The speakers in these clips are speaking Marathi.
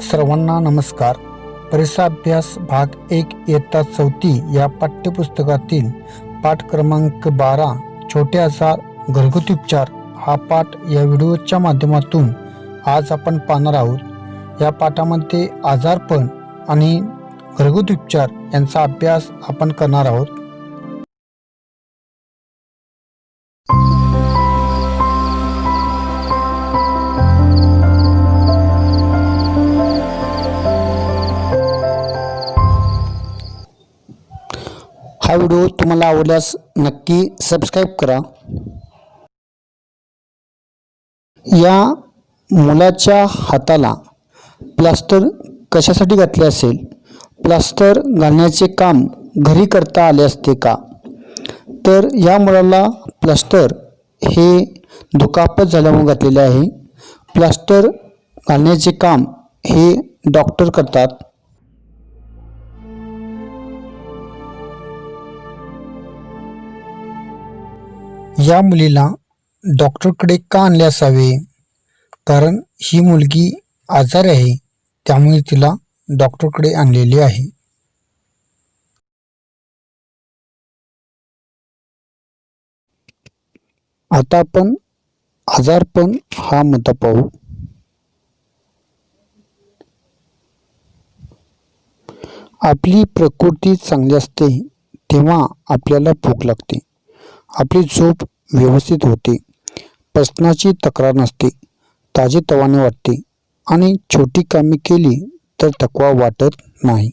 सर्वांना नमस्कार. परिसाभ्यास भाग एक इयत्ता चौथी या पाठ्यपुस्तकातील पाठ क्रमांक बारा छोटे आजार घरगुती उपचार हा पाठ या व्हिडिओच्या माध्यमातून आज आपण पाहणार आहोत. या पाठामध्ये आजारपण आणि घरगुती उपचार यांचा अभ्यास आपण करणार आहोत. हा व्हिडिओ तुम्हाला आवडल्यास नक्की सबस्क्राईब करा. या मुलाच्या हाताला प्लास्टर कशासाठी घातले असेल? प्लास्टर घालण्याचे काम घरी करता आले असते का? तर या मुलाला प्लास्टर हे दुखापत झाल्यामुळे घातलेले आहे. प्लास्टर घालण्याचे काम हे डॉक्टर करतात. या मुलीला डॉक्टरकडे का आणले असावे? कारण ही मुलगी आजारी आहे त्यामुळे तिला डॉक्टरकडे आणलेले आहे. आता आपण आजारपण हा मुद्दा पाहू. आपली प्रकृती चांगली असते तेव्हा आपल्याला भूक लागते. आपली झोप व्यवस्थित होते. पसनाची तक्रार नसते. ताजे तवाने वाटते. आणि छोटी कामे केली तर थकवा वाटत नाही.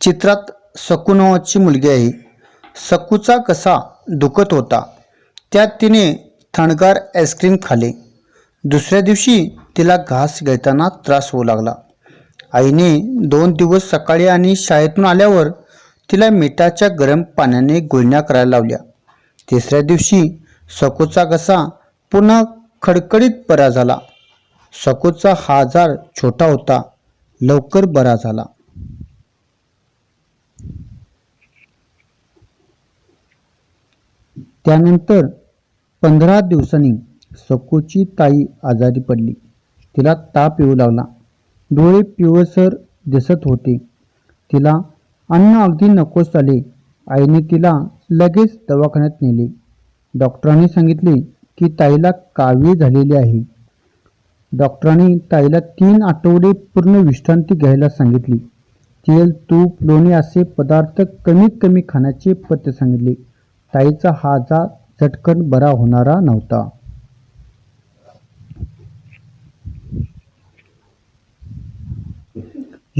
चित्रात सकू नावाची मुलगी आहे. सकूचा कसा दुखत होता त्यात तिने थंडगार आईस्क्रीम खाले. दुसऱ्या दिवशी तिला घास घेताना त्रास होऊ लागला. आईने दोन दिवस सकाळी आणि शाळेतून आल्यावर तिला मिठाच्या गरम पाण्याने गुळण्या करायला लावल्या. तिसऱ्या दिवशी सकूचा घसा पुन्हा खडखडीत बरा झाला. सकूचा हा आजार छोटा होता. लवकर बरा झाला. त्यानंतर पंधरा दिवसांनी सकूची ताई आजारी पडली. तिला ताप येऊ लावला डोळे पिवळसर दिसत होते. तिला अन्न अगदी नकोस आले आईने तिला लगेच दवाखान्यात नेले. डॉक्टरांनी सांगितले की ताईला कावीळ झालेली आहे. डॉक्टरांनी ताईला तीन आठवडे पूर्ण विश्रांती घ्यायला सांगितली. तेल तूप लोणी असे पदार्थ कमीत कमी खाण्याचे पथ्य सांगितले. ताईचा हा आजार झटकन बरा होणारा नव्हता.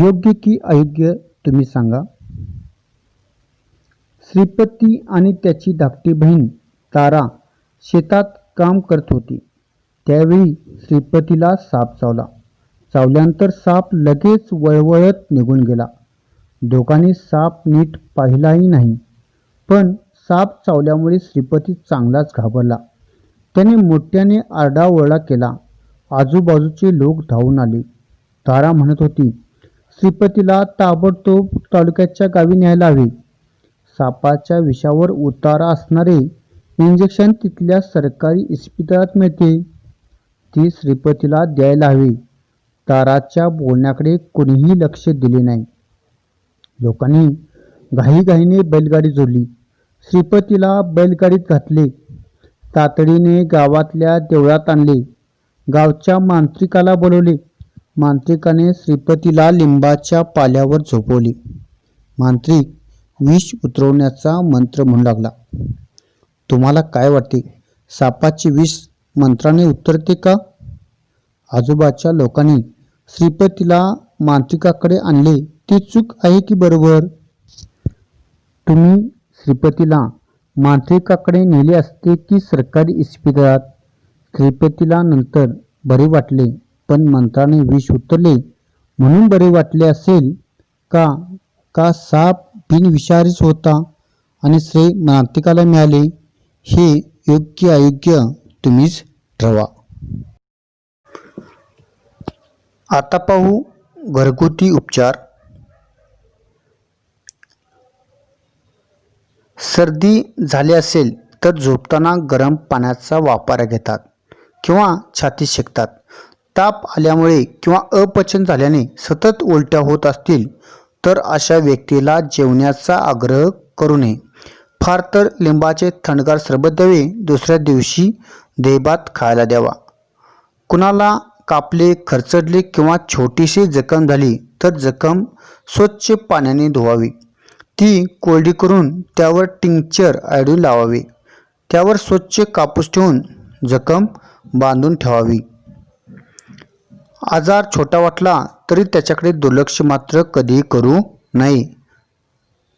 योग्य की अयोग्य तुम्ही सांगा. श्रीपती आणि त्याची धाकटी बहीण तारा शेतात काम करत होती. त्यावेळी श्रीपतीला साप चावला. चावल्यानंतर साप लगेच वळवळत निघून गेला. दोघांनी साप नीट पाहिलाही नाही. पण साप चावल्यामुळे श्रीपती चांगलाच घाबरला. त्याने मोठ्याने आरडाओरडा केला. आजूबाजूचे लोक धावून आले. तारा म्हणत होती श्रीपतीला ताबडतोब तालुक्याच्या गावी न्यायला हवे. सापाच्या विषावर उतारा असणारे इंजेक्शन तिथल्या सरकारी इस्पितळात मिळते. ती श्रीपतीला द्यायला हवी. ताराच्या बोलण्याकडे कोणीही लक्ष दिले नाही. लोकांनी घाईघाईने बैलगाडी जोडली. श्रीपतीला बैलगाडीत घातले. तातडीने गावातल्या देवळात आणले. गावच्या मांत्रिकाला बोलवले. मांत्रिकाने श्रीपतीला लिंबाच्या पाल्यावर झोपवले. मांत्रिक विष उतरवण्याचा मंत्र म्हणू लागला. तुम्हाला काय वाटते? सापाचे विष मंत्राने उतरते का? आजोबाच्या लोकांनी श्रीपतीला मांत्रिकाकडे आणले. ती चूक आहे की बरोबर? तुम्ही श्रीपतीला मांत्रिकाकडे नेले असते की सरकारी इस्पितळात? श्रीपतीला नंतर बरे वाटले. पण मंत्राने विष उतरले. म्हणून बरे वाटले असेल का? का साप बिनविषारीच होता? आणि श्रेय नातिकाला मिळाले हे योग्य अयोग्य तुम्हीच ठरवा. आता पाहू घरगुती उपचार. सर्दी झाली असेल तर झोपताना गरम पाण्याचा वापर घेतात किंवा छाती शेकतात. ताप आल्यामुळे किंवा अपचन झाल्याने सतत उलट्या होत असतील तर अशा व्यक्तीला जेवण्याचा आग्रह करू नये. फार तर लिंबाचे थंडगार सरबत द्यावे दुसऱ्या दिवशी देहभात खायला द्यावा. कुणाला कापले खरचडले किंवा छोटीशी जखम झाली तर जखम स्वच्छ पाण्याने धुवावी. ती कोरडी करून त्यावर टिंक्चर आयडीन लावावे. त्यावर स्वच्छ कापूस ठेवून जखम बांधून ठेवावी. आजार छोटा वाटला तरी त्याच्याकडे दुर्लक्ष मात्र कधीही करू नये.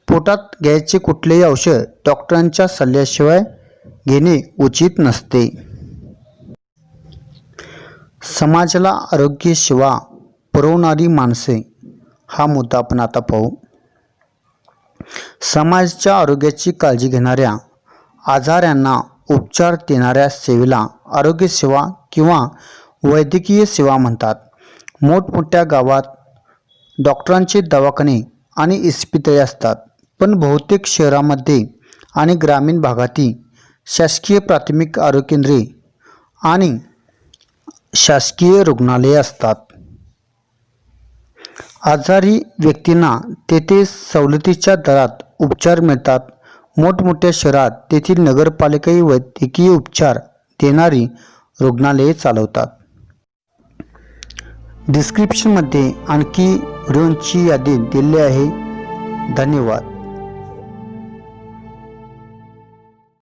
पोटात घ्यायचे कुठलेही औषध डॉक्टरांच्या सल्ल्याशिवाय घेणे उचित नसते. समाजाला आरोग्य सेवा पुरवणारी माणसे हा मुद्दा आपण आता पाहू. समाजाच्या आरोग्याची काळजी घेणाऱ्या आजारांना उपचार देणाऱ्या सेवेला आरोग्यसेवा किंवा वैद्यकीय सेवा म्हणतात. मोठमोठ्या गावात डॉक्टरांचे दवाखाने आणि इस्पितळे असतात. पण बहुतेक शहरामध्ये आणि ग्रामीण भागातील शासकीय प्राथमिक आरोग्य केंद्रे आणि शासकीय रुग्णालये असतात. आजारी व्यक्तींना तेथे सवलतीच्या दरात उपचार मिळतात. मोठमोठ्या शहरात तेथील नगरपालिकाही वैद्यकीय उपचार देणारी रुग्णालये चालवतात. डिस्क्रिप्शनमध्ये आणखी व्हिडिओंची यादी दिली आहे. धन्यवाद.